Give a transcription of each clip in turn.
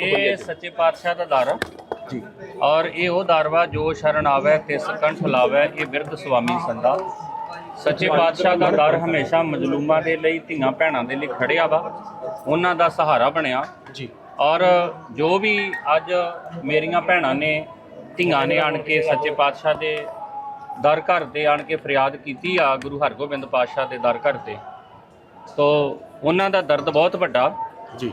ਇਹ ਸੱਚੇ ਪਾਤਸ਼ਾਹ ਦਾ ਦਰ ਆ। ਜੀ। ਔਰ ਇਹ ਉਹ ਦਰ ਵਾ ਜੋ ਸ਼ਰਨ ਆਵੇ ਤਿਸ ਕੰਠ ਲਾਵੇ ਇਹ ਬਿਰਧ ਸੁਆਮੀ ਸੰਦਾ ਸੱਚੇ ਪਾਤਸ਼ਾਹ ਦਾ ਦਰ ਹਮੇਸ਼ਾ ਮਜਲੂਮਾਂ ਦੇ ਲਈ ਧੀਆਂ ਭੈਣਾਂ ਦੇ ਲਈ ਖੜਿਆ ਵਾ। ਉਹਨਾਂ ਦਾ ਸਹਾਰਾ ਬਣਿਆ। ਜੀ। ਔਰ ਜੋ ਵੀ ਅੱਜ ਮੇਰੀਆਂ ਭੈਣਾਂ ਨੇ ਧੀਆਂ ਨੇ ਆਣ ਕੇ ਸੱਚੇ ਪਾਤਸ਼ਾਹ ਦੇ ਦਰ ਘਰ ਤੇ ਆਣ ਕੇ ਫਰਿਆਦ ਕੀਤੀ ਆ ਗੁਰੂ ਹਰਗੋਬਿੰਦ ਪਾਤਸ਼ਾਹ ਦੇ ਦਰ ਘਰ ਤੇ ਤੋ ਉਹਨਾਂ ਦਾ ਦਰਦ ਬਹੁਤ ਵੱਡਾ। ਜੀ।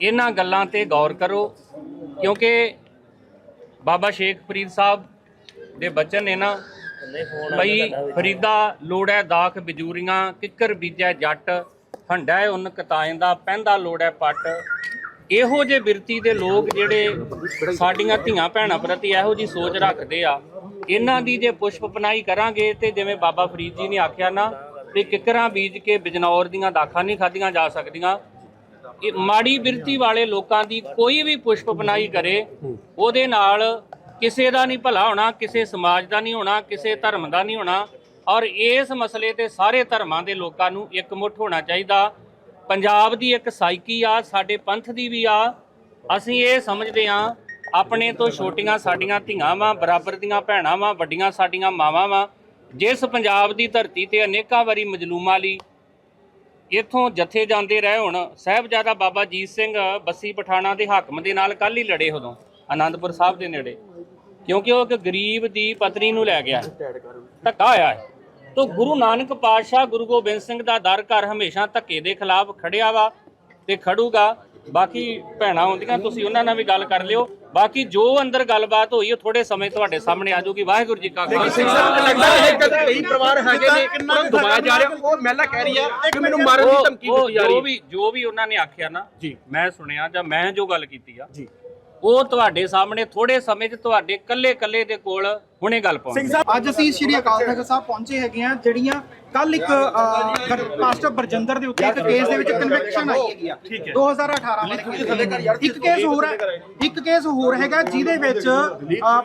ਇਹਨਾਂ ਗੱਲਾਂ ਤੇ ਗੌਰ ਕਰੋ, ਕਿਉਂਕਿ ਬਾਬਾ ਸ਼ੇਖ ਫਰੀਦ ਸਾਹਿਬ ਦੇ ਬਚਨ ਨੇ ਨਾ ਬਈ ਫਰੀਦਾ ਲੋੜੈ ਦਾਖ ਬਜੂਰੀਆਂ, ਕਿੱਕਰ ਬੀਜੈ ਜੱਟ, ਹੰਡਾ ਉਨ ਕਤਾਇੰਦਾ ਪੈਂਦਾ ਲੋੜੈ ਪੱਟ। ਇਹੋ ਜੇ ਬਿਰਤੀ ਦੇ ਲੋਕ ਜਿਹੜੇ ਸਾਡੀਆਂ ਧੀਆਂ ਭੈਣਾਂ ਪ੍ਰਤੀ ਇਹੋ ਜੀ ਸੋਚ ਰੱਖਦੇ ਆ, ਇਹਨਾਂ ਦੀ ਜੇ ਪੁਸ਼ਪ ਪਨਾਈ ਕਰਾਂਗੇ ਤੇ ਜਿਵੇਂ ਬਾਬਾ ਫਰੀਦ ਜੀ ਨੇ ਆਖਿਆ ਨਾ ਵੀ ਕਿੱਕਰਾਂ ਬੀਜ ਕੇ ਬਿਜਨੌਰ ਦੀਆਂ ਦਾਖਾਂ ਨਹੀਂ ਖਾਧੀਆਂ ਜਾ ਸਕਦੀਆਂ ਇਹ ਮਾੜੀ ਬਿਰਤੀ ਵਾਲੇ ਲੋਕਾਂ ਦੀ ਕੋਈ ਵੀ ਪੁਸ਼ਪ ਪਨਾਈ ਕਰੇ, ਉਹਦੇ ਨਾਲ ਕਿਸੇ ਦਾ ਨਹੀਂ ਭਲਾ ਹੋਣਾ, ਕਿਸੇ ਸਮਾਜ ਦਾ ਨਹੀਂ ਹੋਣਾ, ਕਿਸੇ ਧਰਮ ਦਾ ਨਹੀਂ ਹੋਣਾ। ਔਰ ਇਸ ਮਸਲੇ ਤੇ ਸਾਰੇ ਧਰਮਾਂ ਦੇ ਲੋਕਾਂ ਨੂੰ ਇਕਮੁੱਠ ਹੋਣਾ ਚਾਹੀਦਾ। ਪੰਜਾਬ ਦੀ ਇੱਕ ਸਾਈਕੀ ਆ, ਸਾਡੇ ਪੰਥ ਦੀ ਵੀ ਆ। ਅਸੀਂ ਇਹ ਸਮਝਦੇ ਆ ਆਪਣੇ ਤੋਂ ਛੋਟੀਆਂ ਸਾਡੀਆਂ ਧੀਆਂ ਵਾਂ, ਬਰਾਬਰ ਦੀਆਂ ਭੈਣਾਂ ਵਾਂ, ਵੱਡੀਆਂ ਸਾਡੀਆਂ ਮਾਵਾਂ ਵਾਂ। ਜਿਸ ਪੰਜਾਬ ਦੀ ਧਰਤੀ ਤੇ ਅਨੇਕਾਂ ਵਾਰੀ ਮਜਲੂਮਾਂ ਲਈ ਇਥੋਂ ਜਥੇ ਜਾਂਦੇ ਰਹੇ ਹੁਣ, ਸਾਹਿਬਜ਼ਾਦਾ ਬਾਬਾ ਜੀਤ ਸਿੰਘ ਬੱਸੀ ਪਠਾਣਾ ਦੇ ਹਾਕਮ ਦੇ ਨਾਲ ਕੱਲ ਹੀ ਲੜੇ ਉਦੋਂ, ਆਨੰਦਪੁਰ ਸਾਹਿਬ ਦੇ ਨੇੜੇ। ਕਿਉਂਕਿ ਉਹ ਇੱਕ ਗਰੀਬ ਦੀ ਪਤਨੀ ਨੂੰ ਲੈ ਗਿਆ। ਧੱਕਾ ਹੋਇਆ ਹੈ ਤੋ ਗੁਰੂ ਨਾਨਕ ਪਾਤਸ਼ਾਹ ਗੁਰੂ ਗੋਬਿੰਦ ਸਿੰਘ ਦਾ ਦਰ ਘਰ ਹਮੇਸ਼ਾ ਧੱਕੇ ਦੇ ਖਿਲਾਫ ਖੜਿਆ ਵਾ ਤੇ ਖੜੂਗਾ। ਬਾਕੀ ਭੈਣਾਂ ਹੁੰਦੀਆਂ ਤੁਸੀਂ ਉਹਨਾਂ ਨਾਲ ਵੀ ਗੱਲ ਕਰ ਲਿਓ। ਬਾਕੀ ਜੋ ਅੰਦਰ ਗੱਲਬਾਤ ਹੋਈ ਉਹ ਥੋੜੇ ਸਮੇਂ ਤੁਹਾਡੇ ਸਾਹਮਣੇ ਆ ਜਾਊਗੀ। ਵਾਹਿਗੁਰੂ ਜੀ ਕਾ ਖਾਲਸਾ। ਲੱਗਦਾ ਹੈ ਕਿ ਕਈ ਪਰਿਵਾਰ ਹੈਗੇ ਨੇ ਕਿੰਨਾ ਦਬਾਇਆ ਜਾ ਰਿਹਾ ਉਹ ਮਹਿਲਾ ਕਹਿ ਰਹੀ ਹੈ ਕਿ ਮੈਨੂੰ ਮਾਰਨ ਦੀ ਧਮਕੀ ਦਿੱਤੀ ਜਾ ਰਹੀ ਜੋ ਵੀ ਜੋ ਵੀ ਉਹਨਾਂ ਨੇ ਆਖਿਆ ਨਾ ਜੀ। ਮੈਂ ਸੁਣਿਆ ਜਾਂ ਮੈਂ ਜੋ ਗੱਲ ਕੀਤੀ ਆ ਜੀ। ਉਹ ਤੁਹਾਡੇ ਸਾਹਮਣੇ ਥੋੜੇ ਸਮੇਂ 'ਚ ਤੁਹਾਡੇ ਕੱਲੇ ਕੱਲੇ ਦੇ ਕੋਲ ਹੁਣੇ ਗੱਲ ਪਾਉਂਦੇ ਅੱਜ ਅਸੀਂ ਸ਼੍ਰੀ ਅਕਾਲ ਤਖਤ ਸਾਹਿਬ ਪਹੁੰਚੇ ਹੈਗੇ ਆ ਜਿਹੜੀਆਂ ਕੱਲ ਇੱਕ ਮਾਸਟਰ ਬਰਜਿੰਦਰ ਦੇ ਉੱਤੇ ਇੱਕ ਕੇਸ ਦੇ ਵਿੱਚ ਕਨਵੈਕਸ਼ਨ ਆਈ ਹੈਗੀ ਆ। 2018 ਵਾਲੇ ਇੱਕ ਕੇਸ ਹੋਰ ਹੈ ਇੱਕ ਕੇਸ ਹੋਰ ਹੈਗਾ ਜਿਹਦੇ ਵਿੱਚ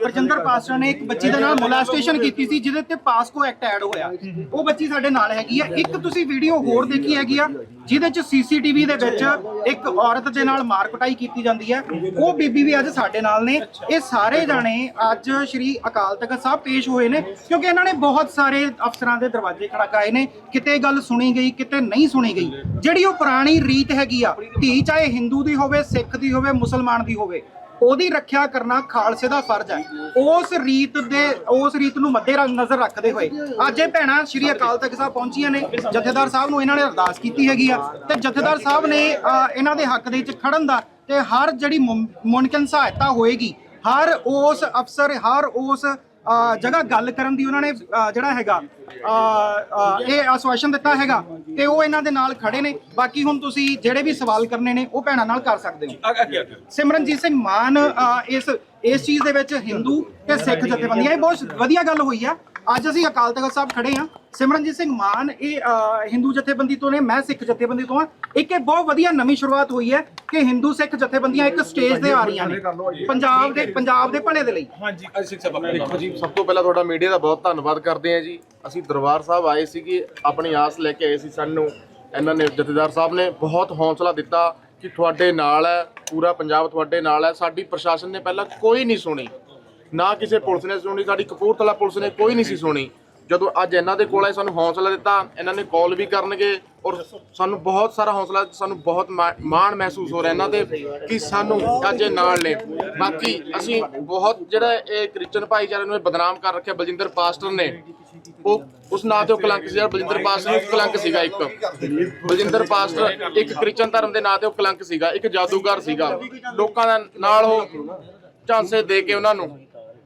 ਬਰਜਿੰਦਰ ਪਾਸਟਰ ਨੇ ਇੱਕ ਬੱਚੀ ਦੇ ਨਾਲ ਮੋਲਾਸਟੇਸ਼ਨ ਕੀਤੀ ਸੀ ਜਿਹਦੇ ਤੇ ਪਾਸਕੋ ਐਕਟ ਐਡ ਹੋਇਆ। ਉਹ ਬੱਚੀ ਸਾਡੇ ਨਾਲ ਹੈਗੀ ਆ। ਇੱਕ ਤੁਸੀਂ ਵੀਡੀਓ ਹੋਰ ਦੇਖੀ ਹੈਗੀ ਆ ਜਿਹਦੇ ਚ ਸੀਸੀਟੀਵੀ ਦੇ ਵਿੱਚ ਇੱਕ ਔਰਤ ਦੇ ਨਾਲ ਮਾਰ ਕੁਟਾਈ ਕੀਤੀ ਜਾਂਦੀ ਹੈ ਉਹ ਬੀਬੀ ਵੀ ਅੱਜ ਸਾਡੇ ਨਾਲ ਨੇ। ਇਹ ਸਾਰੇ ਜਾਣੇ ਅੱਜ ਸ਼੍ਰੀ ਅਕਾਲ ਤਖਤ ਸਾਹਿਬ ਪੇਸ਼ ਹੋਏ ਨੇ, ਕਿਉਂਕਿ ਇਹਨਾਂ ਨੇ ਬਹੁਤ ਸਾਰੇ ਅਫਸਰਾਂ ਦੇ ਦਰਵਾਜ਼ੇ ਖੜਕਾਏ ਨੇ, ਕਿਤੇ ਗੱਲ ਸੁਣੀ ਗਈ, ਕਿਤੇ ਨਹੀਂ ਸੁਣੀ ਗਈ। ਜਿਹੜੀ ਉਹ ਪੁਰਾਣੀ ਰੀਤ ਹੈਗੀ ਆ, ਧੀ ਚਾਹੇ ਹਿੰਦੂ ਦੀ ਹੋਵੇ, ਸਿੱਖ ਦੀ ਹੋਵੇ, ਮੁਸਲਮਾਨ ਦੀ ਹੋਵੇ, ਉਹਦੀ ਰੱਖਿਆ ਕਰਨਾ ਖਾਲਸੇ ਦਾ ਫਰਜ਼ ਹੈ। ਉਸ ਰੀਤ ਦੇ, ਉਸ ਰੀਤ ਨੂੰ ਮੱਦੇ ਨਜ਼ਰ ਰੱਖਦੇ ਹੋਏ, ਅੱਜ ਇਹ ਭੈਣਾਂ ਸ਼੍ਰੀ ਅਕਾਲ ਤਖਤ ਸਾਹਿਬ ਪਹੁੰਚੀਆਂ ਨੇ, ਜਥੇਦਾਰ ਸਾਹਿਬ ਨੂੰ ਇਹਨਾਂ ਨੇ ਅਰਦਾਸ ਕੀਤੀ ਹੈਗੀ ਆ, ਤੇ ਜਥੇਦਾਰ ਸਾਹਿਬ ਨੇ ਇਹਨਾਂ ਦੇ ਹੱਕ ਦੇ ਵਿੱਚ ਖੜਨ ਦਾ, ਤੇ ਹਰ ਜਿਹੜੀ ਮੁਮ- ਮੁਮਕਿਨ ਸਹਾਇਤਾ ਹੋਏਗੀ, ਹਰ ਉਸ ਅਫਸਰ, ਹਰ ਉਸ ਜਗ੍ਹਾ ਗੱਲ ਕਰਨ ਦੀ ਉਹਨਾਂ ਨੇ ਜਿਹੜਾ ਹੈਗਾ ਇਹ ਆਸ਼ਵਾਸਨ ਦਿੱਤਾ ਹੈਗਾ ਤੇ ਉਹ ਇਹਨਾਂ ਦੇ ਨਾਲ ਖੜੇ ਨੇ। ਬਾਕੀ ਹੁਣ ਤੁਸੀਂ ਜਿਹੜੇ ਵੀ ਸਵਾਲ ਕਰਨੇ ਨੇ ਉਹ ਭੈਣਾਂ ਨਾਲ ਕਰ ਸਕਦੇ ਹੋ। ਸਿਮਰਨਜੀਤ ਸਿੰਘ ਮਾਨ ਇਸ ਇਸ ਚੀਜ਼ ਦੇ ਵਿੱਚ ਹਿੰਦੂ ਤੇ ਸਿੱਖ ਜਥੇਬੰਦੀਆਂ ਇਹ ਬਹੁਤ ਵਧੀਆ ਗੱਲ ਹੋਈ ਆ। ਅੱਜ ਅਸੀਂ ਅਕਾਲ ਤਖਤ ਸਾਹਿਬ ਖੜੇ ਆ ਸਿਮਰਨਜੀਤ ਸਿੰਘ ਮਾਨ ਇਹ ਅ, ਹਿੰਦੂ ਜਥੇਬੰਦੀ ਤੋਂ ਨੇ ਮੈਂ ਸਿੱਖ ਜਥੇਬੰਦੀ ਤੋਂ ਆ ਇੱਕ ਇਹ ਬਹੁਤ ਵਧੀਆ ਨਵੀਂ ਸ਼ੁਰੂਆਤ ਹੋਈ ਹੈ ਕਿ ਹਿੰਦੂ ਸਿੱਖ ਜਥੇਬੰਦੀਆਂ ਇੱਕ ਸਟੇਜ ਤੇ ਆ ਰਹੀਆਂ ਨੇ। ਪੰਜਾਬ ਦੇ ਪੰਜਾਬ ਦੇ ਭਲੇ ਦੇ ਲਈ। ਦੇਖੋ ਜੀ ਸਭ ਤੋਂ ਪਹਿਲਾਂ ਤੁਹਾਡਾ ਮੀਡੀਆ ਦਾ ਬਹੁਤ ਧੰਨਵਾਦ ਕਰਦੇ ਹਾਂ ਜੀ। ਅਸੀਂ ਦਰਬਾਰ ਸਾਹਿਬ ਆਏ ਸੀਗੇ ਆਪਣੀ ਆਸ ਲੈ ਕੇ ਆਏ ਸੀ ਸਾਨੂੰ। ਇਹਨਾਂ ਨੇ ਜਥੇਦਾਰ ਸਾਹਿਬ ਨੇ ਬਹੁਤ ਹੌਸਲਾ ਦਿੱਤਾ ਕਿ ਤੁਹਾਡੇ ਨਾਲ ਹੈ ਪੂਰਾ ਪੰਜਾਬ ਤੁਹਾਡੇ ਨਾਲ ਹੈ। ਸਾਡੀ ਪ੍ਰਸ਼ਾਸਨ ਨੇ ਪਹਿਲਾਂ ਕੋਈ ਨਹੀਂ ਸੁਣੀ। ਨਾ ਕਿਸੇ ਪੁਲਿਸ ਨੇ ਸੁਣੀ, ਸਾਡੀ ਕਪੂਰਥਲਾ ਪੁਲਿਸ ਨੇ ਕੋਈ ਨਹੀਂ ਸੀ ਸੁਣੀ। ਜਦੋਂ ਅੱਜ ਇਹਨਾਂ ਦੇ ਕੋਲ ਆਏ, ਸਾਨੂੰ ਹੌਸਲਾ ਦਿੱਤਾ, ਇਹਨਾਂ ਨੇ ਕਾਲ ਵੀ ਕਰਨਗੇ ਔਰ ਸਾਨੂੰ ਬਹੁਤ ਸਾਰਾ ਹੌਸਲਾ, ਸਾਨੂੰ ਬਹੁਤ ਮਾ- ਮਾਣ ਮਹਿਸੂਸ ਹੋ ਰਿਹਾ ਇਹਨਾਂ ਤੇ ਕਿ ਸਾਨੂੰ ਅੱਜ ਇਹ ਨਾਲ ਨੇ। ਬਾਕੀ ਅਸੀਂ ਬਹੁਤ ਜਿਹੜਾ ਇਹ ਕ੍ਰਿਸਚਨ ਭਾਈਚਾਰੇ ਨੂੰ ਇਹ ਬਦਨਾਮ ਕਰ ਰੱਖਿਆ ਬਲਜਿੰਦਰ ਪਾਸਟਰ ਨੇ, ਉਹ ਉਸ ਨਾਂ ਤੇ ਉਹ ਕਲੰਕ ਸੀ ਬਲਜਿੰਦਰ ਪਾਸਟਰ ਇੱਕ ਕਲੰਕ ਸੀਗਾ ਇੱਕ। ਬਲਜਿੰਦਰ ਪਾਸਟਰ ਇੱਕ ਕ੍ਰਿਸਚਨ ਧਰਮ ਦੇ ਨਾਂ ਤੇ ਉਹ ਕਲੰਕ ਸੀਗਾ, ਇੱਕ ਜਾਦੂਗਰ ਸੀਗਾ। ਲੋਕਾਂ ਦਾ ਨਾਲ ਉਹ ਝਾਂਸੇ ਦੇ ਕੇ ਉਹਨਾਂ ਨੂੰ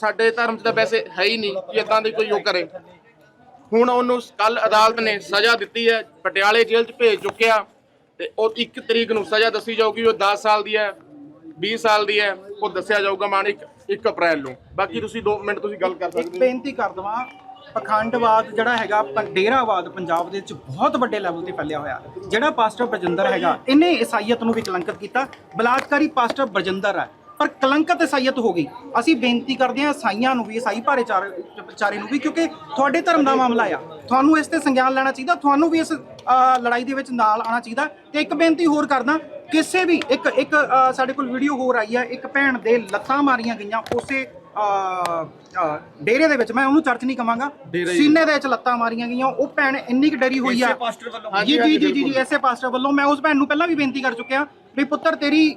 ਸਾਡੇ ਧਰਮ 'ਚ ਤਾਂ ਵੈਸੇ ਹੈ ਹੀ ਨਹੀਂ ਕਿ ਇਦਾਂ ਦੀ ਕੋਈ ਉਹ ਕਰੇ। ਹੁਣ ਉਹਨੂੰ ਕੱਲ ਅਦਾਲਤ ਨੇ ਸਜ਼ਾ ਦਿੱਤੀ ਹੈ ਪਟਿਆਲੇ ਜੇਲ੍ਹ 'ਚ ਭੇਜ ਚੁੱਕਿਆ ਤੇ ਉਹ 1 ਤਰੀਕ ਨੂੰ ਸਜ਼ਾ ਦੱਸੀ ਜਾਊਗੀ ਉਹ 10 ਸਾਲ ਦੀ ਹੈ 20 ਸਾਲ ਦੀ ਹੈ ਉਹ ਦੱਸਿਆ ਜਾਊਗਾ ਮਾਨ ਇੱਕ 1 ਅਪ੍ਰੈਲ ਨੂੰ। ਬਾਕੀ ਤੁਸੀਂ 2 ਮਿੰਟ ਤੁਸੀਂ ਗੱਲ ਕਰ ਸਕਦੇ ਹੋ। ਬੇਨਤੀ ਕਰ ਦਵਾਂ ਪਖੰਡਵਾਦ ਜਿਹੜਾ ਹੈਗਾ ਡੇਰਾਵਾਦ ਪੰਜਾਬ ਦੇ ਵਿੱਚ ਬਹੁਤ ਵੱਡੇ ਲੈਵਲ ਤੇ ਫੈਲਿਆ ਹੋਇਆ। ਜਿਹੜਾ ਪਾਸਟਰ ਬਰਜਿੰਦਰ ਹੈਗਾ ਇਹਨੇ ਈਸਾਈਅਤ ਨੂੰ ਵੀ ਕਲੰਕਿਤ ਕੀਤਾ। ਬਲਾਤਕਾਰੀ ਪਾਸਟਰ ਬਰਜਿੰਦਰ ਹੈ। ਪਰ ਕਲੰਕਤ ਈਸਾਈਅਤ ਹੋ ਗਈ। ਅਸੀਂ ਬੇਨਤੀ ਕਰਦੇ ਹਾਂ ਈਸਾਈਆਂ ਨੂੰ ਵੀ ਈਸਾਈ ਭਾਈਚਾਰੇ ਨੂੰ ਵੀ ਕਿਉਂਕਿ ਤੁਹਾਡੇ ਧਰਮ ਦਾ ਮਾਮਲਾ ਆ। ਤੁਹਾਨੂੰ ਇਸ ਤੇ ਸੰਗਿਆਨ ਲੈਣਾ ਚਾਹੀਦਾ ਤੁਹਾਨੂੰ ਵੀ ਇਸ ਲੜਾਈ ਦੇ ਵਿੱਚ ਨਾਲ ਆਉਣਾ ਚਾਹੀਦਾ। ਤੇ ਇੱਕ ਬੇਨਤੀ ਹੋਰ ਕਰਦਾ ਕਿਸੇ ਵੀ ਇੱਕ ਇੱਕ ਸਾਡੇ ਕੋਲ ਵੀਡੀਓ ਹੋਰ ਆਈ ਹੈ ਇੱਕ ਭੈਣ ਦੇ ਲੱਤਾਂ ਮਾਰੀਆਂ ਗਈਆਂ ਉਸੇ ਡੇਰੇ ਦੇ ਵਿੱਚ। ਮੈਂ ਉਹਨੂੰ ਚਰਚ ਨਹੀਂ ਕਵਾਂਗਾ। ਸੀਨੇ ਦੇ ਵਿੱਚ ਲੱਤਾਂ ਮਾਰੀਆਂ ਗਈਆਂ ਉਹ ਭੈਣ ਇੰਨੀ ਕੁ ਡਰੀ ਹੋਈ ਆ। ਜੀ ਜੀ ਜੀ ਐਸੇ ਪਾਸਟਰ ਵੱਲੋਂ ਮੈਂ ਉਸ ਭੈਣ ਨੂੰ ਪਹਿਲਾਂ ਵੀ ਬੇਨਤੀ ਕਰ ਚੁੱਕਿਆ ਵੀ ਪੁੱਤਰ ਤੇਰੀ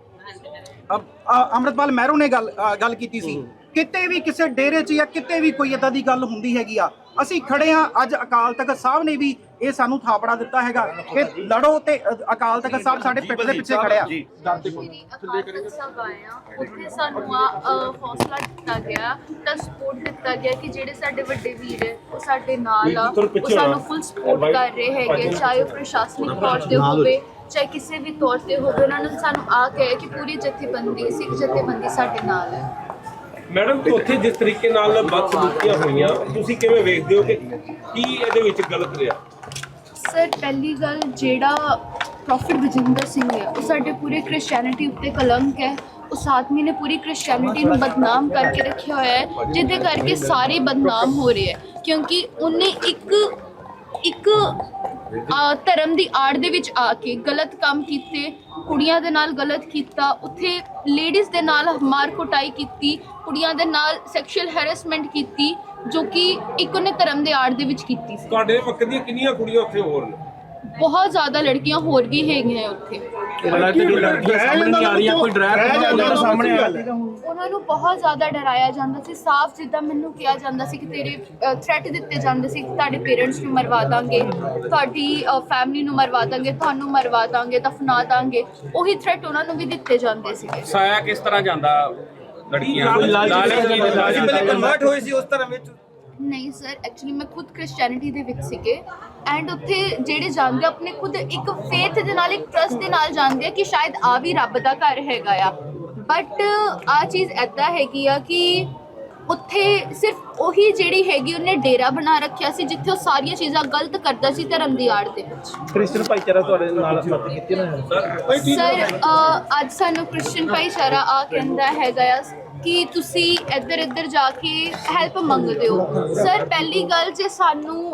ਅੰਮ੍ਰਿਤਪਾਲ ਮਹਿਰੋ ਨੇ ਗੱਲ ਅ, ਗੱਲ ਕੀਤੀ ਸੀ। ਕਿਤੇ ਵੀ ਕਿਸੇ ਡੇਰੇ 'ਚ ਜਾਂ ਕਿਤੇ ਵੀ ਕੋਈ ਇਦਾਂ ਦੀ ਗੱਲ ਹੁੰਦੀ ਹੈਗੀ ਆ ਅਸੀਂ ਖੜੇ ਆ ਅੱਜ ਅਕਾਲ ਤਖਤ ਸਾਹਿਬ ਨੇ ਵੀ ਇਹ ਸਾਨੂੰ ਥਾਪੜਾ ਦਿੱਤਾ ਹੈਗਾ। ਕਿ ਲੜੋ ਤੇ ਅ, ਅਕਾਲ ਤਖਤ ਸਾਹਿਬ ਸਾਡੇ ਪਿੱਠ ਦੇ ਪਿੱਛੇ ਖੜਿਆ ਸ਼੍ਰੀ ਅਕਾਲ ਤਖਤ ਸਾਹਿਬ ਆਏ ਆ ਉੱਥੇ ਸਾਨੂੰ ਆ ਅ, ਹੌਸਲਾ ਦਿੱਤਾ ਗਿਆ ਤਾਂ ਸਪੋਰਟ ਦਿੱਤਾ ਗਿਆ ਕਿ ਜਿਹੜੇ ਸਾਡੇ ਵੱਡੇ ਵੀਰ ਹੈ ਉਹ ਸਾਡੇ ਨਾਲ ਆ ਉਹ ਸਾਨੂੰ ਫੁੱਲ ਸਪੋਰਟ ਕਰ ਰਹੇ ਹੈਗੇ ਚਾਹੇ ਉਹ ਪ੍ਰਸ਼ਾਸਨਿਕ ਤੌਰ ਤੇ ਹੋਵੇ ਚਾਹੇ ਕਿਸੇ ਵੀ ਤੌਰ ਤੇ ਹੋਵੇ ਉਹਨਾਂ ਨੇ ਸਾਨੂੰ ਆ ਕਹੇ ਕਿ ਪੂਰੀ ਜਥੇਬੰਦੀ ਸਿੱਖ ਜਥੇਬੰਦੀ ਸਾਡੇ ਨਾਲ ਹੈ। ਮੈਡਮ ਉੱਥੇ ਜਿਸ ਤਰੀਕੇ ਨਾਲ ਬਦਸਲੂਕੀਆਂ ਹੋਈਆਂ ਤੁਸੀਂ ਕਿਵੇਂ ਵੇਖਦੇ ਹੋ ਕਿ ਕੀ ਇਹਦੇ ਵਿੱਚ ਗਲਤ ਰਿਹਾ? ਸਰ ਪਹਿਲੀ ਗੱਲ ਜਿਹੜਾ ਪ੍ਰੋਫਿਟ ਬਜਿੰਦਰ ਸਿੰਘ ਹੈ ਉਹ ਸਾਡੇ ਪੂਰੇ ਕ੍ਰਿਸਚੀਅਨਿਟੀ ਉੱਤੇ ਕਲੰਕ ਹੈ। ਉਸ ਆਦਮੀ ਨੇ ਪੂਰੀ ਕ੍ਰਿਸਚੀਅਨਿਟੀ ਨੂੰ ਬਦਨਾਮ ਕਰਕੇ ਰੱਖਿਆ ਹੋਇਆ ਹੈ ਜਿਹਦੇ ਕਰਕੇ ਸਾਰੇ ਬਦਨਾਮ ਹੋ ਰਹੇ ਹੈ। ਕਿਉਂਕਿ ਉਹਨੇ ਇੱਕ ਇੱਕ ਆ, ਧਰਮ ਦੀ ਆੜ ਦੇ ਵਿੱਚ ਆ ਕੇ ਗਲਤ ਕੰਮ ਕੀਤੇ ਕੁੜੀਆਂ ਦੇ ਨਾਲ ਗਲਤ ਕੀਤਾ ਉੱਥੇ ਲੇਡੀਜ਼ ਦੇ ਨਾਲ ਮਾਰ ਕੁਟਾਈ ਕੀਤੀ ਕੁੜੀਆਂ ਦੇ ਨਾਲ ਸੈਕਸ਼ੂਅਲ ਹੈਰੈਸਮੈਂਟ ਕੀਤੀ ਜੋ ਕਿ ਇੱਕ ਉਹਨੇ ਧਰਮ ਦੇ ਆੜ ਦੇ ਵਿੱਚ ਕੀਤੀ ਸੀ। ਤੁਹਾਡੇ ਵਕਤ ਦੀਆਂ ਕਿੰਨੀਆਂ ਕੁੜੀਆਂ ਉੱਥੇ ਹੋਰ ਨੇ? ਬਹੁਤ ਜ਼ਿਆਦਾ ਲੜਕੀਆਂ ਹੋਰ ਵੀ ਹੈਗੀਆਂ ਉੱਥੇ। ਉਹਨਾਂ ਨੂੰ ਬਹੁਤ ਜ਼ਿਆਦਾ ਡਰਾਇਆ ਜਾਂਦਾ ਸੀ। ਸਾਫ਼ ਜਿੱਦਾਂ ਮੈਨੂੰ ਕਿਹਾ ਜਾਂਦਾ ਸੀ ਕਿ ਤੇਰੇ ਥ੍ਰੈਟ ਦਿੱਤੇ ਜਾਂਦੇ ਸੀ ਕਿ ਤੁਹਾਡੇ ਪੇਰੈਂਟਸ ਨੂੰ ਮਰਵਾ ਦਾਂਗੇ ਤੁਹਾਡੀ ਫੈਮਿਲੀ ਨੂੰ ਮਰਵਾ ਦਾਂਗੇ ਤੁਹਾਨੂੰ ਮਰਵਾ ਦਾਂਗੇ ਦਫਨਾ ਦਾਂਗੇ। ਉਹੀ ਥ੍ਰੈਟ ਉਹਨਾਂ ਨੂੰ ਵੀ ਦਿੱਤੇ ਜਾਂਦੇ ਸੀਗੇ। ਸਾਇਆ ਕਿਸ ਤਰ੍ਹਾਂ ਜਾਂਦਾ ਲੜਕੀਆਂ ਲਾਲਚ ਦੀ ਕਨਵਰਟ ਹੋਏ ਸੀ ਉਸ ਤਰ੍ਹਾਂ ਵਿੱਚ। ਨਹੀਂ ਸਰ ਐਕਚੁਅਲੀ ਮੈਂ ਖੁਦ ਕ੍ਰਿਸਚੀਅਨਿਟੀ ਦੇ ਵਿੱਚ ਸੀਗੇ। ਐਂਡ ਉੱਥੇ ਜਿਹੜੇ ਜਾਂਦੇ ਆਪਣੇ ਖੁਦ ਇੱਕ ਫੇਥ ਦੇ ਨਾਲ ਇੱਕ ਟਰਸਟ ਦੇ ਨਾਲ ਜਾਂਦੇ ਆ ਕਿ ਸ਼ਾਇਦ ਆ ਵੀ ਰੱਬ ਦਾ ਘਰ ਹੈਗਾ ਆ। ਬਟ ਆ ਚੀਜ਼ ਐਦਾਂ ਹੈਗੀ ਆ ਕਿ ਉੱਥੇ ਸਿਰਫ ਉਹੀ ਜਿਹੜੀ ਹੈਗੀ ਉਹਨੇ ਡੇਰਾ ਬਣਾ ਰੱਖਿਆ ਸੀ ਜਿੱਥੇ ਉਹ ਸਾਰੀਆਂ ਚੀਜ਼ਾਂ ਗਲਤ ਕਰਦਾ ਸੀ ਧਰਮ ਦੀ ਆੜ ਦੇ ਵਿੱਚ। ਕ੍ਰਿਸਚੀਅਨ ਭਾਈਚਾਰਾ ਤੁਹਾਡੇ ਨਾਲ ਮਤ ਕੀਤੀ ਨਾ? ਸਰ ਅ, ਅੱਜ ਸਾਨੂੰ ਕ੍ਰਿਸਚੀਅਨ ਭਾਈਚਾਰਾ ਆ ਕਹਿੰਦਾ ਹੈਗਾ ਆ ਕਿ ਤੁਸੀਂ ਇੱਧਰ ਇੱਧਰ ਜਾ ਕੇ ਹੈਲਪ ਮੰਗਦੇ ਹੋ। ਸਰ ਪਹਿਲੀ ਗੱਲ ਜੇ ਸਾਨੂੰ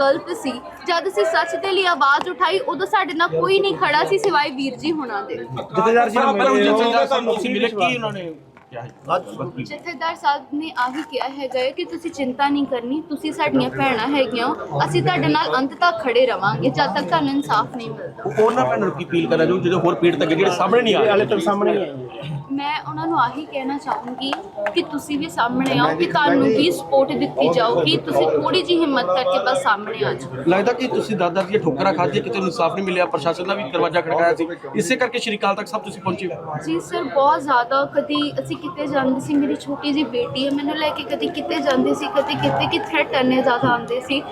ਗਲਤ ਸੀ। ਜਦ ਅਸੀਂ ਸੱਚ ਦੇ ਲਈ ਆਵਾਜ਼ ਉਠਾਈ ਉਦੋਂ ਸਾਡੇ ਨਾਲ ਕੋਈ ਨਹੀਂ ਖੜਾ ਸੀ ਸਿਵਾਏ ਵੀਰ ਜੀ ਹੁਣਾਂ ਦੇ। ਜਥੇਦਾਰ ਜੀ ਨੂੰ ਮਿਲੇ ਤੁਹਾਨੂੰ ਤੁਸੀਂ ਮਿਲੇ ਕੀ ਉਹਨਾਂ ਨੇ ਜਥੇਦਾਰ ਸਾਹਿਬ ਨੇ ਆਹੀ ਕਿਹਾ ਹੈਗਾ ਹੈ ਕਿ ਤੁਸੀਂ ਚਿੰਤਾ ਨਹੀਂ ਕਰਨੀ ਤੁਸੀਂ ਸਾਡੀਆਂ ਭੈਣਾਂ ਹੈਗੀਆਂ ਹੋ। ਅਸੀਂ ਤੁਹਾਡੇ ਨਾਲ ਅੰਤ ਤੱਕ ਖੜੇ ਰਵਾਂਗੇ ਜਦ ਤੱਕ ਤੁਹਾਨੂੰ ਇਨਸਾਫ ਨਹੀਂ ਮਿਲਦਾ। ਉਹਨਾਂ ਭੈਣਾਂ ਨੂੰ ਕੀ ਅਪੀਲ ਕਰਾਂ ਜੋ ਜਿਹੜੇ ਹੋਰ ਪੀੜ ਤੱਕ ਜਿਹੜੇ ਸਾਹਮਣੇ ਨਹੀਂ ਆ ਰਹੇ? ਹਾਲੇ ਤੱਕ ਸਾਹਮਣੇ ਨਹੀਂ ਆਏ। ਮੈਂ ਉਹਨਾਂ ਨੂੰ ਆਹੀ ਕਹਿਣਾ ਚਾਹੂੰਗੀ ਕਿ ਤੁਸੀਂ ਵੀ ਸਾਹਮਣੇ ਆਓ ਕਿ ਤੁਹਾਨੂੰ ਵੀ ਸਪੋਰਟ ਦਿੱਤੀ ਜਾਊਗੀ। ਤੁਸੀਂ ਥੋੜੀ ਜਿਹੀ ਹਿੰਮਤ ਕਰਕੇ ਬਸ ਸਾਹਮਣੇ ਆ ਜਾਓ। ਲੱਗਦਾ ਕਿ ਤੁਸੀਂ ਦਾਦਾ ਦੀਆਂ ਠੋਕਰਾਂ ਖਾਧੀਆਂ ਕਿਤੇ ਇਨਸਾਫ ਨਹੀਂ ਮਿਲਿਆ ਪ੍ਰਸ਼ਾਸਨ ਦਾ ਵੀ ਦਰਵਾਜ਼ਾ ਖੜਕਾਇਆ ਸੀ। ਇਸੇ ਕਰਕੇ ਸ਼੍ਰੀ ਅਕਾਲ ਤੱਕ ਸਭ ਤੁਸੀਂ ਪਹੁੰਚੇ। ਜੀ ਸਰ ਬਹੁਤ ਜ਼ਿਆਦਾ ਕਦੀ ਅਸੀਂ ਕਿਤੇ ਜਾਂਦੇ ਸੀ ਮੇਰੀ ਛੋਟੀ ਜਿਹੀ ਬੇਟੀ ਹੈ ਮੈਨੂੰ ਲੈ ਕੇ ਕਦੀ ਕਿਤੇ ਜਾਂਦੇ ਸੀ ਕਦੀ ਕਿਤੇ ਕਿ ਥ੍ਰੈਟ ਇੰਨੇ ਜ਼ਿਆਦਾ ਆਉਂਦੇ ਸੀ।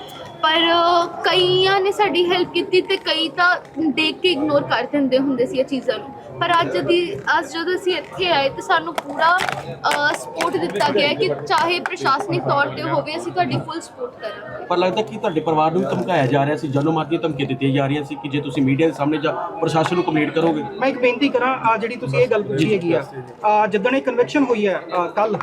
ਪਰ ਕਈਆਂ ਨੇ ਸਾਡੀ ਹੈਲਪ ਕੀਤੀ ਤੇ ਕਈ ਤਾਂ ਦੇਖ ਕੇ ਇਗਨੋਰ ਕਰ ਦਿੰਦੇ ਹੁੰਦੇ ਸੀ ਇਹ ਚੀਜ਼ਾਂ ਨੂੰ। ਪਰ ਅੱਜ ਦੀ ਅੱਜ ਜਦੋਂ ਅਸੀਂ ਇੱਥੇ ਆਏ ਤੇ ਸਾਨੂੰ ਪੂਰਾ ਸਪੋਰਟ ਦਿੱਤਾ ਗਿਆ ਕਿ ਚਾਹੇ ਪ੍ਰਸ਼ਾਸਨਿਕ ਤੌਰ ਤੇ ਹੋਵੇ ਅਸੀਂ ਤੁਹਾਡੀ ਫੁੱਲ ਸਪੋਰਟ ਕਰਾਂਗੇ ਪਰ ਲੱਗਦਾ ਕਿ ਤੁਹਾਡੇ ਪਰਿਵਾਰ ਨੂੰ ਵੀ ਧਮਕਾਇਆ ਜਾ ਰਿਹਾ ਸੀ ਜਨਮ ਮਾਰ ਦੀਆਂ ਧਮਕੀਆਂ ਦਿੱਤੀਆਂ ਜਾ ਰਹੀਆਂ ਸੀ ਕਿ ਜੇ ਤੁਸੀਂ ਮੀਡੀਆ ਦੇ ਸਾਹਮਣੇ ਜਾਂ ਪ੍ਰਸ਼ਾਸਨ ਨੂੰ ਕੰਪਲੇਂਟ ਕਰੋਗੇ? ਮੈਂ ਇੱਕ ਬੇਨਤੀ ਕਰਾਂ ਆ ਜਿਹੜੀ ਤੁਸੀਂ ਇਹ ਗੱਲ ਪੁੱਛੀ ਹੈਗੀ ਆ ਆ ਜਿੱਦਣ ਇਹ ਕਨਵੈਕਸ਼ਨ ਹੋਈ ਹੈ ਕੱਲ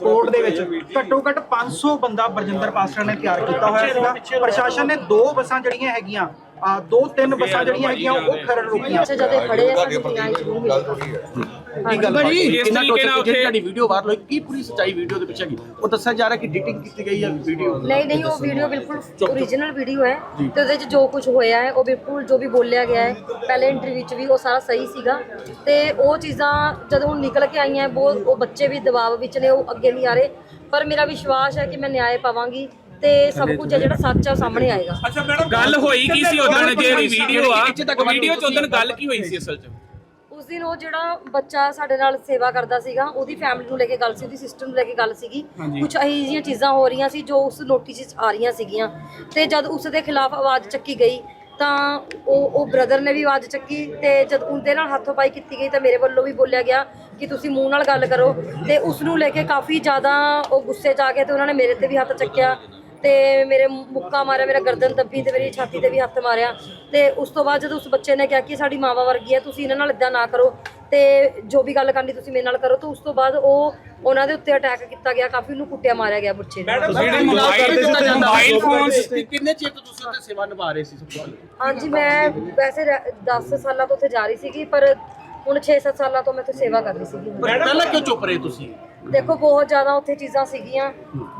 ਕੋਰਟ ਦੇ ਵਿੱਚ ਘੱਟੋ ਘੱਟ 500 ਬੰਦਾ ਬਰਜਿੰਦਰ ਪਾਸਟਰ ਨੇ ਤਿਆਰ ਕੀਤਾ ਹੋਇਆ ਸੀਗਾ। ਪ੍ਰਸ਼ਾਸਨ ਨੇ ਦੋ ਬੱਸਾਂ ਜਿਹੜੀਆਂ ਹੈਗੀਆਂ ਆ ਦੋ ਤਿੰਨ ਬੱਸਾਂ ਜਿਹੜੀਆਂ ਹੈਗੀਆਂ ਉਹ ਖਰੜ ਰੁਕੀਆਂ ਅੱਛਾ ਜਦੋਂ ਖੜੇ ਆ ਸਾਡੀ ਨਿਆਂ ਜ਼ਰੂਰ ਮਿਲੀ ਕੀ ਗੱਲ ਬੜੀ ਇਸ ਤਰੀਕੇ ਨਾਲ ਉੱਥੇ ਤੁਹਾਡੀ ਵੀਡੀਓ ਵਾਇਰਲ ਹੋਈ ਕੀ ਪੂਰੀ ਸੱਚਾਈ ਵੀਡੀਓ ਦੇ ਪਿੱਛੇ ਹੈਗੀ? ਉਹ ਦੱਸਿਆ ਜਾ ਰਿਹਾ ਕਿ ਐਡੀਟਿੰਗ ਕੀਤੀ ਗਈ ਹੈ ਵੀਡੀਓ ਨਹੀਂ ਨਹੀਂ ਉਹ ਵੀਡੀਓ ਬਿਲਕੁਲ ਓਰੀਜਨਲ ਵੀਡੀਓ ਹੈ ਤੇ ਉਹਦੇ 'ਚ ਜੋ ਕੁਝ ਹੋਇਆ ਹੈ ਉਹ ਬਿਲਕੁਲ ਜੋ ਵੀ ਬੋਲਿਆ ਗਿਆ ਹੈ ਪਹਿਲੇ ਇੰਟਰਵਿਊ ਵਿੱਚ ਵੀ ਉਹ ਸਾਰਾ ਸਹੀ ਸੀਗਾ। ਤੇ ਉਹ ਚੀਜ਼ਾਂ ਜਦੋਂ ਹੁਣ ਨਿਕਲ ਕੇ ਆਈਆਂ ਬਹੁਤ ਉਹ ਬੱਚੇ ਵੀ ਦਬਾਅ ਵਿੱਚ ਨੇ ਉਹ ਅੱਗੇ ਨਹੀਂ ਆ ਰਹੇ। ਪਰ ਮੇਰਾ ਵਿਸ਼ਵਾਸ ਹੈ ਕਿ ਮੈਂ ਨਿਆਂ ਪਾਵਾਂਗੀ। ਤੇ ਸਭ ਕੁਝ ਹੈ ਜਿਹੜਾ ਸੱਚ ਉਹ ਸਾਹਮਣੇ ਆਏਗਾ। ਅੱਛਾ ਮੈਡਮ ਗੱਲ ਹੋਈ ਕੀ ਸੀ ਉਦੋਂ ਜਿਹੜੀ ਵੀਡੀਓ ਆ? ਵੀਡੀਓ ਚ ਉਦੋਂ ਗੱਲ ਕੀ ਹੋਈ ਸੀ ਅਸਲ ਚ? ਉਸ ਦਿਨ ਉਹ ਜਿਹੜਾ ਬੱਚਾ ਸਾਡੇ ਨਾਲ ਸੇਵਾ ਕਰਦਾ ਸੀਗਾ ਉਹਦੀ ਫੈਮਿਲੀ ਨੂੰ ਲੈ ਕੇ ਗੱਲ ਸੀ ਉਹਦੀ ਸਿਸਟਰ ਨੂੰ ਲੈ ਕੇ ਗੱਲ ਸੀਗੀ। ਕੁਝ ਇਹੋ ਜਿਹੀਆਂ ਚੀਜ਼ਾਂ ਹੋ ਰਹੀਆਂ ਸੀ ਜੋ ਉਸ ਨੋਟਿਸ 'ਚ ਆ ਰਹੀਆਂ ਸੀਗੀਆਂ। ਤੇ ਜਦ ਉਸ ਦੇ ਖਿਲਾਫ ਆਵਾਜ਼ ਚੱਕੀ ਗਈ ਤਾਂ ਉਹ ਉਹ ਬ੍ਰਦਰ ਨੇ ਵੀ ਆਵਾਜ਼ ਚੱਕੀ ਤੇ ਜਦ ਉਹਦੇ ਨਾਲ ਹੱਥੋਂ-ਪਾਈ ਕੀਤੀ ਗਈ ਤਾਂ ਮੇਰੇ ਵੱਲੋਂ ਵੀ ਬੋਲਿਆ ਗਿਆ ਕਿ ਤੁਸੀਂ ਮੂੰਹ ਨਾਲ ਗੱਲ ਕਰੋ। ਤੇ ਉਸ ਨੂੰ ਲੈ ਕੇ ਕਾਫੀ ਜ਼ਿਆਦਾ ਉਹ ਗੁੱਸੇ 'ਚ ਆ ਗਏ ਤੇ ਉਹਨਾਂ ਨੇ ਮੇਰੇ ਤੇ ਵੀ ਹੱਥ ਚੱਕਿਆ। ਤੇ ਮੇਰੇ ਮੁੱਕਾ ਮਾਰਿਆ ਮੇਰਾ ਗਰਦਨ ਦੱਬੀ ਤੇ ਮੇਰੀ ਛਾਤੀ ਤੇ ਵੀ ਹੱਥ ਮਾਰਿਆ। ਤੇ ਉਸ ਤੋਂ ਬਾਅਦ ਜਦੋਂ ਉਸ ਬੱਚੇ ਨੇ ਕਿਹਾ ਕਿ ਸਾਡੀ ਮਾਵਾ ਵਰਗੀ ਹੈ ਤੁਸੀਂ ਇਹਨਾਂ ਨਾਲ ਇਦਾਂ ਨਾ ਕਰੋ ਤੇ ਜੋ ਵੀ ਗੱਲ ਕਰਨੀ ਤੁਸੀਂ ਮੇਰੇ ਨਾਲ ਕਰੋ ਤਾਂ ਉਸ ਤੋਂ ਬਾਅਦ ਉਹ ਉਹਨਾਂ ਦੇ ਉੱਤੇ ਅਟੈਕ ਕੀਤਾ ਗਿਆ ਕਾਫੀ ਉਹਨੂੰ ਕੁੱਟਿਆ ਮਾਰਿਆ ਗਿਆ ਬੱਚੇ ਨੂੰ। ਜਿਹੜੇ ਮੋਬਾਈਲ ਮੋਬਾਈਲ ਫੋਨਸ ਕਿੰਨੇ ਚਿਰ ਤੋਂ ਤੁਸੀਂ ਉੱਥੇ ਸੇਵਾ ਨਿਭਾ ਰਹੇ ਸੀ ਸਭ? ਹਾਂਜੀ ਮੈਂ ਵੈਸੇ 10 ਸਾਲਾਂ ਤੋਂ ਉੱਥੇ ਜਾ ਰਹੀ ਸੀਗੀ ਪਰ ਹੁਣ 6-7 ਸਾਲਾਂ ਤੋਂ ਮੈਂ ਉੱਥੇ ਸੇਵਾ ਕਰ ਰਹੀ ਸੀਗੀ। ਪਹਿਲਾਂ ਕਿਉਂ ਚੁੱਪ ਰਹੇ ਤੁਸੀਂ? ਦੇਖੋ ਬਹੁਤ ਜ਼ਿਆਦਾ ਉੱਥੇ ਚੀਜ਼ਾਂ ਸੀਗੀਆਂ।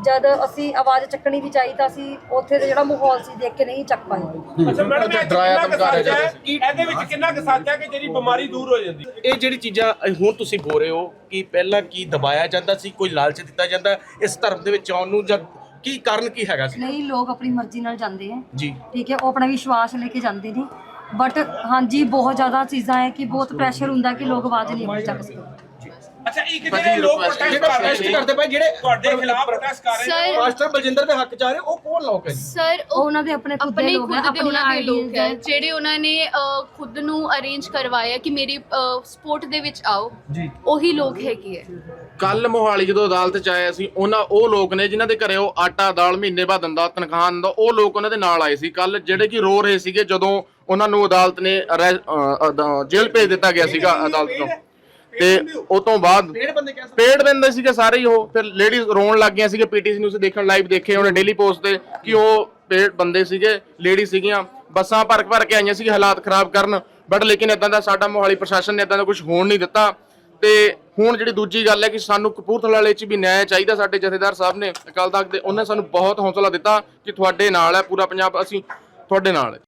ਜਦ ਅਸੀਂ ਆਵਾਜ਼ ਚੱਕਣੀ ਵੀ ਚਾਹੀ ਤਾਂ ਅਸੀਂ ਉੱਥੇ ਦਾ ਜਿਹੜਾ ਮਾਹੌਲ ਸੀ ਦੇਖ ਕੇ ਨਹੀਂ ਚੱਕ ਪਾਏ। ਅੱਛਾ ਮੈਡਮ ਇਹ ਡਰਾਇਆ ਧਮਕਾਇਆ ਜਾ ਕਿ ਇਹਦੇ ਵਿੱਚ ਕਿੰਨਾ ਕੁ ਸੱਚ ਹੈ ਕਿ ਜਿਹੜੀ ਬਿਮਾਰੀ ਦੂਰ ਹੋ ਜਾਂਦੀ? ਇਹ ਜਿਹੜੀ ਚੀਜ਼ਾਂ ਹੁਣ ਤੁਸੀਂ ਬੋਲ ਰਹੇ ਹੋ ਕਿ ਪਹਿਲਾਂ ਕੀ ਦਬਾਇਆ ਜਾਂਦਾ ਸੀ ਕੋਈ ਲਾਲਚ ਦਿੱਤਾ ਜਾਂਦਾ ਇਸ ਧਰਮ ਦੇ ਵਿੱਚ ਆਉਣ ਨੂੰ ਜਾਂ ਕੀ ਕਾਰਨ ਕੀ ਹੈਗਾ ਸੀ? ਨਹੀਂ ਲੋਕ ਆਪਣੀ ਮਰਜ਼ੀ ਨਾਲ ਜਾਂਦੇ ਹੈ ਜੀ। ਠੀਕ ਹੈ ਉਹ ਆਪਣਾ ਵਿਸ਼ਵਾਸ ਲੈ ਕੇ ਜਾਂਦੇ ਨੇ। ਬਟ ਹਾਂਜੀ ਬਹੁਤ ਜ਼ਿਆਦਾ ਚੀਜ਼ਾਂ ਹੈ ਕਿ ਬਹੁਤ ਪ੍ਰੈਸ਼ਰ ਹੁੰਦਾ ਕਿ ਲੋਕ ਆਵਾਜ਼ ਨਹੀਂ ਚੱਕ ਸਕਦੇ। ਅੱਛਾ ਇੱਕ ਜਿਹੜੇ ਲੋਕ ਪ੍ਰੋਟੈਸਟ ਜਿਹੜਾ ਕਰ ਰਹੇ ਪ੍ਰੋਟੈਸਟ ਨੇ। ਕਰਦੇ ਪਏ ਜਿਹੜੇ ਤੁਹਾਡੇ ਖਿਲਾਫ ਪ੍ਰੋਟੈਸਟ ਕਰ ਰਹੇ ਨੇ ਸਰ ਮਾਸਟਰ ਬਲਜਿੰਦਰ ਦੇ ਹੱਕ ਚ ਆ ਰਹੇ ਉਹ ਕੌਣ ਲੋਕ ਹੈ ਜੀ? ਸਰ ਉਹ ਉਹਨਾਂ ਦੇ ਆਪਣੇ ਖੁਦ ਦੇ ਆਪਣੇ ਲੋਕ ਹੈ ਖੁਦ ਦੇ ਆਪਣੀਆਂ ਉਹਨਾਂ ਦੇ ਲੋਕ ਆਈਡੀਆਜ਼ ਹੈ ਹੈ। ਜਿਹੜੇ ਉਹਨਾਂ ਨੇ ਅ, ਖੁਦ ਨੂੰ ਅਰੇਂਜ ਕਰਵਾਇਆ ਕਿ ਮੇਰੀ ਸਪੋਰਟ ਦੇ ਵਿੱਚ ਆਓ ਉਹੀ ਲੋਕ ਹੈਗੇ ਹੈ। ਕੱਲ ਮੋਹਾਲੀ ਜਦੋਂ ਅਦਾਲਤ ਚ ਆਏ ਸੀ ਉਹਨਾਂ ਉਹ ਲੋਕ ਨੇ ਜਿਨ੍ਹਾਂ ਦੇ ਘਰੇ ਉਹ ਆਟਾ ਦਾਲ ਮਹੀਨੇ ਬਾਅਦ ਦਿੰਦਾ ਤਨਖਾਹ ਦਿੰਦਾ ਉਹ ਲੋਕ ਉਹਨਾਂ ਦੇ ਨਾਲ ਆਏ ਸੀ। ਕੱਲ ਜਿਹੜੇ ਕਿ ਰੋ ਰਹੇ ਸੀਗੇ ਜਦੋਂ ਉਹਨਾਂ ਨੂੰ ਅਦਾਲਤ ਨੇ ਜੇਲ੍ਹ ਭੇਜ ਦਿੱਤਾ ਗਿਆ ਸੀਗਾ ਅਦਾਲਤ ਤੋਂ ਤੇ ਉਹ ਤੋਂ ਬਾਅਦ ਜਿਹੜੇ ਬੰਦੇ ਕਹਿ ਪੇੜ ਬੰਦੇ ਸੀਗੇ ਸਾਰੇ ਹੀ ਉਹ। ਫਿਰ ਲੇਡੀਜ਼ ਰੋਣ ਲੱਗ ਗਈਆਂ ਸੀਗੇ ਪੀਟੀਸੀ ਨਿਊਜ਼ ਦੇਖਣ ਲਾਈਵ ਦੇਖੇ ਉਹਨੇ ਡੇਲੀ ਪੋਸਟ ਤੇ ਕਿ ਉਹ ਪੇੜ ਬੰਦੇ ਸੀਗੇ ਲੇਡੀ ਸੀਗੀਆਂ। ਬੱਸਾਂ ਭਰ ਭਰ ਕੇ ਆਈਆਂ ਸੀ ਹਾਲਾਤ ਖਰਾਬ ਕਰਨ। ਬਟ ਲੇਕਿਨ ਇਦਾਂ ਦਾ ਸਾਡਾ ਮੋਹਾਲੀ ਪ੍ਰਸ਼ਾਸਨ ਨੇ ਇਦਾਂ ਦਾ ਕੁਝ ਹੋਣ ਨਹੀਂ ਦਿੱਤਾ। ਤੇ ਹੁਣ ਜਿਹੜੀ ਦੂਜੀ ਗੱਲ ਹੈ ਕਿ ਸਾਨੂੰ ਕਪੂਰਥਲਾ ਵਾਲੇ 'ਚ ਵੀ ਨਿਆਂ ਚਾਹੀਦਾ ਸਾਡੇ ਜਥੇਦਾਰ ਸਾਹਿਬ ਨੇ ਅਕਾਲ ਤਖਤ ਦੇ ਉਹਨੇ ਸਾਨੂੰ ਬਹੁਤ ਹੌਸਲਾ ਦਿੱਤਾ ਕਿ ਤੁਹਾਡੇ ਨਾਲ ਹੈ ਪੂਰਾ ਪੰਜਾਬ ਅਸੀਂ ਤੁਹਾਡੇ ਨਾਲ ਹੈ।